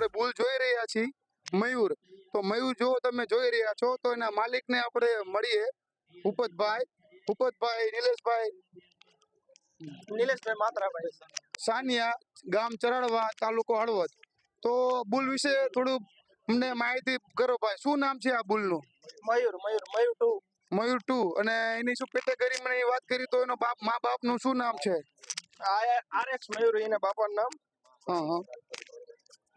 આપણે બુલ જોઈ રહ્યા છીએ મયુર. તો મયુર જો તમે જોઈ રહ્યા છો તો એના માલિકને આપણે મળીએ. ઉપતભાઈ ઉપતભાઈ નિલેશભાઈ. નિલેશભાઈ માત્રાભાઈ. સાનિયા ગામ ચરાડવા તાલુકો હળવદ. તો બુલ વિશે થોડું અમને માહિતી કરો ભાઈ. શું નામ છે આ બુલનું મયુર મયુર મયુર ટુ. મયુર ટુ. અને એની શું કેટેગરી મને વાત કરી તો એનો બાપ મા બાપનું શું નામ છે? આરએક્સ મયુર એના બાપાનું નામ. હા હા.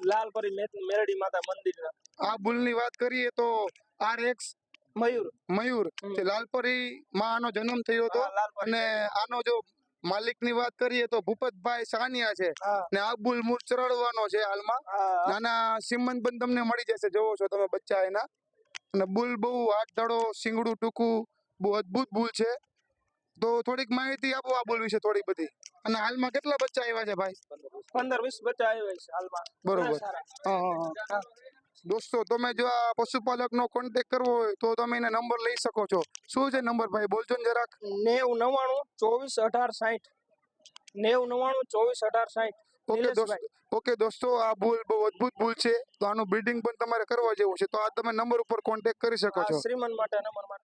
લાલપરી મેરડી માતા મંદિર આ બુલની વાત કરીએ તો આર એક્સ મયુર. મયુર લાલપરી માં આનો જન્મ થયો હતો અને આનો જો માલિકની વાત કરીએ તો ભૂપતભાઈ સાનિયા છે ને આ બુલ મૂળ ચરાડવાનો છે હાલમાં. નાના સિમંત પણ તમને મળી જશે જોવો છો તમે બચ્ચા એના. અને બુલ બહુ હાથ ધડો સિંગડું ટૂંકું બહુ અદભુત બુલ છે. તો થોડીક માહિતી આપો આ બોલ વિશે થોડી બધી. અને હાલમાં કેટલા બચ્ચા આવ્યા છે ભાઈ? પંદર વીસ બચ્ચા આવ્યા છે હાલમાં. બરોબર. હા દોસ્તો તમે જો આ પશુપાલકનો કોન્ટેક કરવો હોય તો તમે એને નંબર લઈ શકો છો. શું છે નંબર ભાઈ? બોલજો ને જરાક. નેવું નવ્વાણું ચોવીસ અઢાર સાઠ નેવું નવ્વાણું ચોવીસ અઢાર સાઠ ઓકે દોસ્તો ઓકે દોસ્તો આ ભૂલ બહુ અદભુત ભૂલ છે. તો આનું બ્રીડિંગ પણ તમારે કરવા જેવું છે. તો આ તમે નંબર ઉપર કોન્ટેક કરી શકો છો. શ્રીમંત માટે નંબર માટે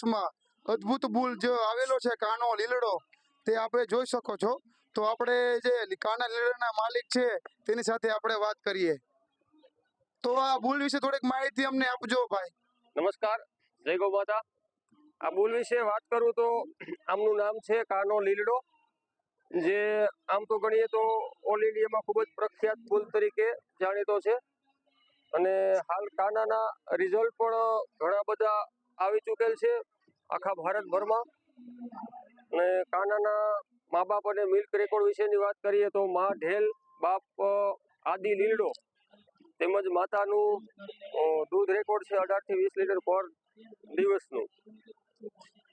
ચોવીસમાં અદ્ભુત બુલ જે આવેલો છે, કાનો, લીલડો, તે આપણે જોઈ શકો છો. તો આપણે જે કાના, લીલડાના માલિક છે, તેની સાથે આપણે વાત કરીએ. તો આ બુલ વિશે થોડીક માહિતી અમને આપજો ભાઈ. નમસ્કાર, જય ગૌ માતા. આ બુલ વિશે વાત કરું તો આમનું નામ છે કાનો, લીલડો. જે આમ તો ગણીએ તો ઓલ ઇન્ડિયામાં ખૂબ જ પ્રખ્યાત બુલ તરીકે જાણીતો છે. અને હાલ કાનાના રિઝલ્ટ પણ ઘણા બધા આવી ચૂકેલ છે આખા ભારતભરમાં. અને કાનાના મા બાપ અને મિલ્ક રેકોર્ડ વિશેની વાત કરીએ તો મા ઢેલ બાપ આદિ લીલડો તેમજ માતાનું દૂધ રેકોર્ડ છે અઢારથી વીસ લીટર પર દિવસનું.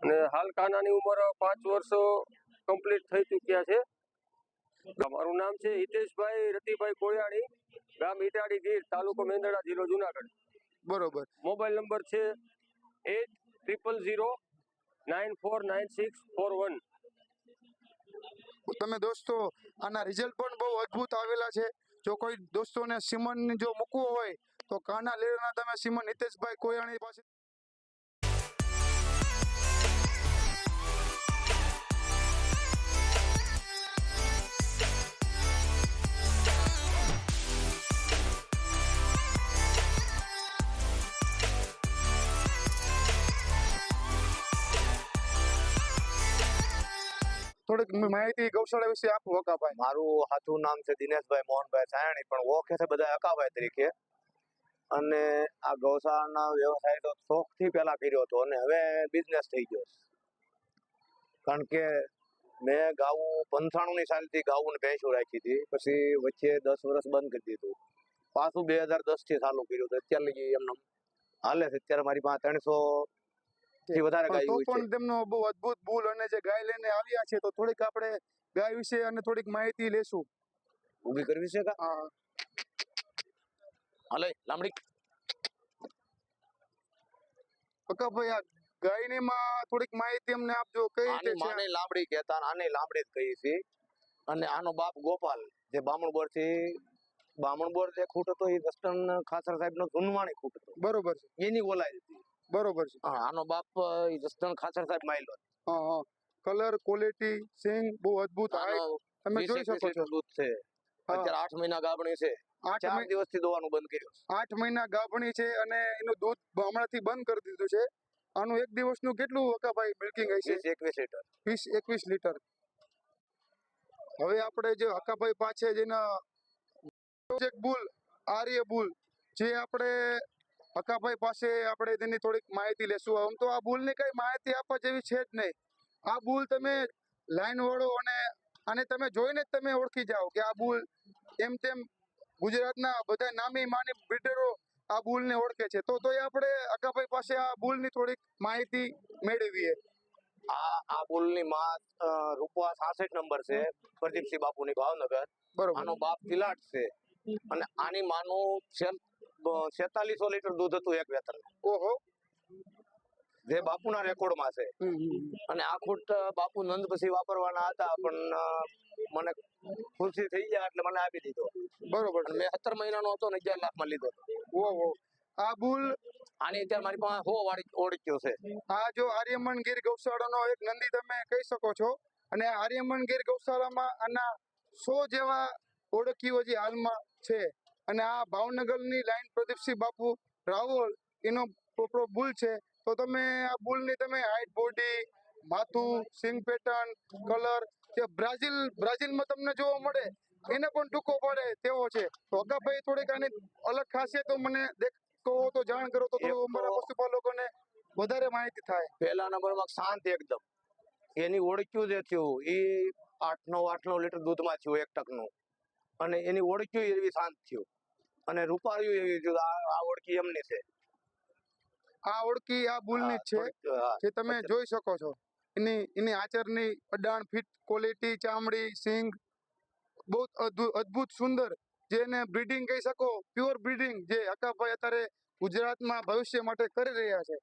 અને હાલ કાનાની ઉંમર પાંચ વર્ષ કમ્પ્લીટ થઈ ચૂક્યા છે. મારું નામ છે હિતેશભાઈ રતિભાઈ કોયાણી ગામ ઈટાડી ગીર તાલુકો મેંદરડા જિલ્લો જુનાગઢ. બરોબર. મોબાઈલ નંબર છે eight triple zero nine four nine six four one તમે દોસ્તો, આના રિઝલ્ટ પણ બહુ અદ્ભુત આવેલા છે. જો કોઈ દોસ્તોને સિમન જો મૂકવો હોય, તો કાના લીલડાના તમે સિમન હિતેશભાઈ કોયાણી પાસે થોડીક માહિતી ગૌશાળા વિશે આપો અકાભાઈ મારું સાચું નામ છે દિનેશભાઈ મોહનભાઈ સાયણી પણ ઓળખે છે બધા અકાભાઈ તરીકે. અને આ ગૌશાળાના વ્યવસાય તો શોખથી પહેલા કર્યો હતો અને હવે બિઝનેસ થઈ ગયો કારણ કે મેં ગાવું પંચાણુંની સાલથી ગાવું ને ભેંસું રાખી હતી, પછી વચ્ચે દસ વર્ષ બંધ કરી દીધું. પાછું બે હજાર દસથી ચાલુ કર્યું હતું. અત્યારે લગી એમને હાલે છે. અત્યારે મારી પાસે ત્રણસો થી વધારે ગાય તો પણ તેમનો બહુ અદ્ભુત ભૂલ અને જે ગાય લઈને આવ્યા છે તો થોડીક આપણે ગાય વિશે અને થોડીક માહિતી લેશું. ઊભી કરવી છે કા? હા. હાલે લાંબડી. હકાભાઈ આ ગાયની માં થોડીક માહિતી અમને આપજો કઈ રીતે છે? આને લાંબડી કહેતા આને લાંબડી જ કહીએ છીએ. અને આનો બાપ ગોપાલ જે બામણબોરથી બામણબોર જે ખૂટ હતો એ વેસ્ટર્ન ખાસર સાહેબ નો જુનવાણી ખૂટ હતો. બરોબર છે. એની ઓલાય હતી. બરોબર છે. હા, આનો બાપ જસદણ ખાચર સાહેબ માયલો હા હા. કલર ક્વોલિટી સિંગ બહુ અદ્ભુત તમે જોઈ શકો છો. દૂધ છે. અત્યારે આઠ મહિના ગાભણી છે. ચાર દિવસથી દોવાનું બંધ કર્યું આઠ મહિના ગાભણી છે અને એનું દૂધ હમણાંથી બંધ કરી દીધું છે. આનું એક દિવસનું કેટલું હકાભાઈ મિલ્કિંગ હશે? વીસ એકવીસ લીટર. વીસ એકવીસ લીટર. હવે આપણે જે હકાભાઈ પાસે જેના બુલ આર્ય બુલ જે આપણે હકાભાઈ પાસે આપણે તેની થોડીક માહિતી લેશું. આમ તો આ ભૂલની કઈ માહિતી આપવા જેવી છે જ નહીં. આ ભૂલ તમે લાઈન વાળો અને આને તમે જોઈને જ તમે ઓળખી જાઓ કે આ ભૂલ એમ તેમ ગુજરાતના બધા નામી માની બ્રિડરો આ ભૂલને ઓળખે છે. તો તોય આપણે અકાભાઈ પાસે આ ભૂલની થોડીક માહિતી મેળવીએ. આ આ ભૂલની માં અ, રૂપવા સાસઠ નંબર છે પ્રદીપસિંહ બાપુની ભાવનગર. બરોબર. આનો બાપ તિલાટ છે. અને આની માનું છેતાલીસો લીટર દૂધ હતું એક વેતન ઓહો. જે બાપુના રેકોર્ડમાં છે. અને આ ખૂટ બાપુ નંદ પછી વાપરવાના હતા પણ મને ખુશી થઈ ગયા એટલે મને આપી દીધો. બરોબર મેં સત્તર મહિનાનો હતો ને અગિયાર લાખમાં લીધો. ઓહો. આ બુલ આની અત્યારે મારી પાસે હો વાળી ઓળખ્યો છે. આ જો આર્યમન ગીર ગૌશાળાનો એક નંદી તમે કહી શકો છો. અને આર્યમન ગીર ગૌશાળામાં આના સો જેવા ઓળખીઓ જે હાલમાં છે. અને આ ભાવનગરની લાઈન પ્રદીપસિંહ બાપુ રાવલ એનો પ્રોપર બુલ છે. તો તમે આ બુલની તમે હાઈટ બોડી માથું સિંગ પેટર્ન કલર જે બ્રાઝિલ બ્રાઝિલમાં તમને જોવા મળે એને પણ ટૂંકો પડે તેવો છે. તો અગાભાઈ થોડીક આની અલગ ખાસિયતો મને દેખ કહો તો જાણ કરો તો- અમારા પશુપાલકોને વધારે માહિતી થાય. પહેલા નંબરમાં શાંત એકદમ. એની ઓળખ્યું જે થયું એ આઠ નવ આઠ નવ લીટર દૂધમાં થયું એક ટકનું. અને એની ઓળખ્યું એવી શાંત થયું. અને રૂપાળ્યું એવી થયું આ ઓળખી એમની છે. આ ઓળખી આ બુલની જ છે જે તમે જોઈ શકો છો. એની એની આચરની અડાણ ફિટ ક્વોલિટી ચામડી સિંગ બહુ અદ્ભુત સુંદર જેને બ્રીડિંગ કહી શકો પ્યોર બ્રીડિંગ જે હકાભાઈ અત્યારે ગુજરાતમાં ભવિષ્ય માટે કરી રહ્યા છે.